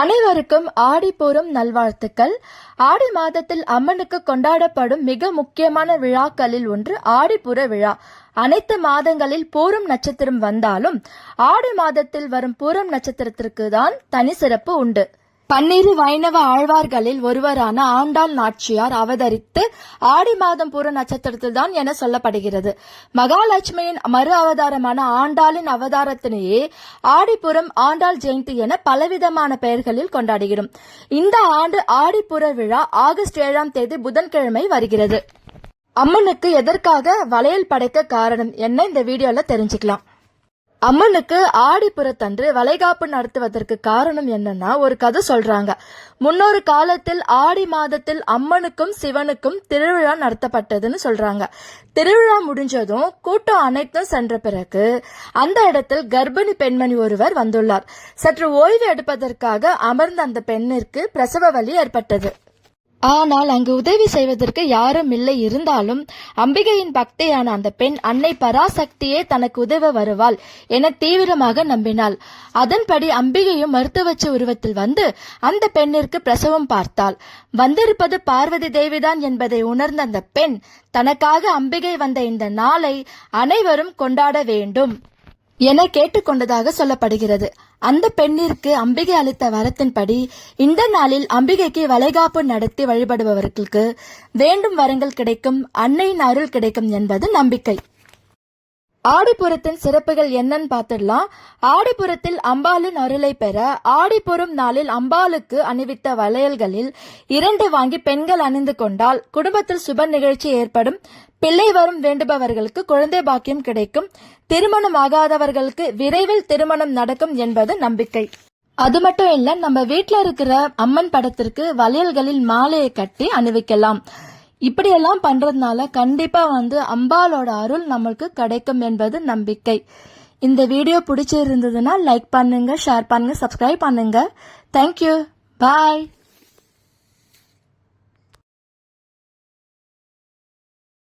அனைவருக்கும் ஆடிப்பூரம் நல்வாழ்த்துக்கள். ஆடி மாதத்தில் அம்மனுக்கு கொண்டாடப்படும் மிக முக்கியமான விழாக்களில் ஒன்று ஆடிப்புற விழா. அனைத்து மாதங்களில் பூரம் நட்சத்திரம் வந்தாலும் ஆடி மாதத்தில் வரும் பூரம் நட்சத்திரத்திற்கு தான் தனி சிறப்பு உண்டு. பன்னிரு வைணவ ஆழ்வார்களில் ஒருவரான ஆண்டாள் நாச்சியார் அவதரித்து ஆடி மாதம் பூர நட்சத்திரத்தில் தான் என சொல்லப்படுகிறது. மகாலட்சுமியின் மறு அவதாரமான ஆண்டாளின் அவதாரத்தினையே ஆடிப்புறம் ஆண்டாள் ஜெயந்தி என பலவிதமான பெயர்களில் கொண்டாடுகிறோம். இந்த ஆண்டு ஆடிப்புற விழா ஆகஸ்ட் ஏழாம் தேதி புதன்கிழமை வருகிறது. அம்மனுக்கு எதற்காக வளையல் படைக்க காரணம் என்ன? இந்த வீடியோல தெரிஞ்சுக்கலாம். அம்மனுக்கு ஆடிப்புறத்தன்று வளைகாப்பு நடத்துவதற்கு காரணம் என்னன்னா ஒரு கதை சொல்றாங்க. முன்னொரு காலத்தில் ஆடி மாதத்தில் அம்மனுக்கும் சிவனுக்கும் திருவிழா நடத்தப்பட்டதுன்னு சொல்றாங்க. திருவிழா முடிஞ்சதும் கூட்டம் அனைத்தும் சென்ற பிறகு அந்த இடத்தில் கர்ப்பிணி பெண்மணி ஒருவர் வந்துள்ளார். சற்று ஓய்வு எடுப்பதற்காக அமர்ந்த அந்த பெண்ணிற்கு பிரசவ வலி ஏற்பட்டது. ஆனால் அங்கு உதவி செய்வதற்கு யாரும் இல்லை இருந்தாலும் அம்பிகையின் பக்தியான அந்த பெண் அன்னை பராசக்தியே தனக்கு உதவ வருவாள் என தீவிரமாக நம்பினாள். அதன்படி அம்பிகையும் மருத்துவச்ச உருவத்தில் வந்து அந்த பெண்ணிற்கு பிரசவம் பார்த்தாள். வந்திருப்பது பார்வதி தேவிதான் என்பதை உணர்ந்த அந்த பெண் தனக்காக அம்பிகை வந்த இந்த நாளை அனைவரும் கொண்டாட வேண்டும் என கேட்டுக்கொண்டதாக சொல்லப்படுகிறது. அந்த பெண்ணிற்கு அம்பிகை அளித்த வரத்தின்படி இந்த நாளில் அம்பிகைக்கு வளைகாப்பு நடத்தி வழிபடுபவர்களுக்கு வேண்டும் வரங்கள் கிடைக்கும் அன்னையின் அருள் கிடைக்கும் என்பது நம்பிக்கை. ஆடிப்புறத்தின் சிறப்புகள் என்னன்னு பார்த்துடலாம். ஆடிப்புறத்தில் அம்பாளின் அருளை பெற ஆடிப்புறம் நாளில் அம்பாளுக்கு அணிவித்த வளையல்களில் இரண்டு வாங்கி பெண்கள் அணிந்து கொண்டால் குடும்பத்தில் சுப நிகழ்ச்சி ஏற்படும். பிள்ளை வரும் வேண்டுபவர்களுக்கு குழந்தை பாக்கியம் கிடைக்கும். திருமணம் ஆகாதவர்களுக்கு விரைவில் திருமணம் நடக்கும் என்பது நம்பிக்கை. அது மட்டும் இல்ல நம்ம வீட்டில் இருக்கிற அம்மன் படத்திற்கு வளையல்களில் மாலையை கட்டி அணிவிக்கலாம். இப்படியெல்லாம் பண்றதுனால கண்டிப்பா வந்து அம்பாலோட அருள் நம்மளுக்கு கிடைக்கும் என்பது நம்பிக்கை. இந்த வீடியோ பிடிச்சிருந்ததுன்னா லைக் பண்ணுங்க ஷேர் பண்ணுங்க சப்ஸ்கிரைப் பண்ணுங்க. Thank you bye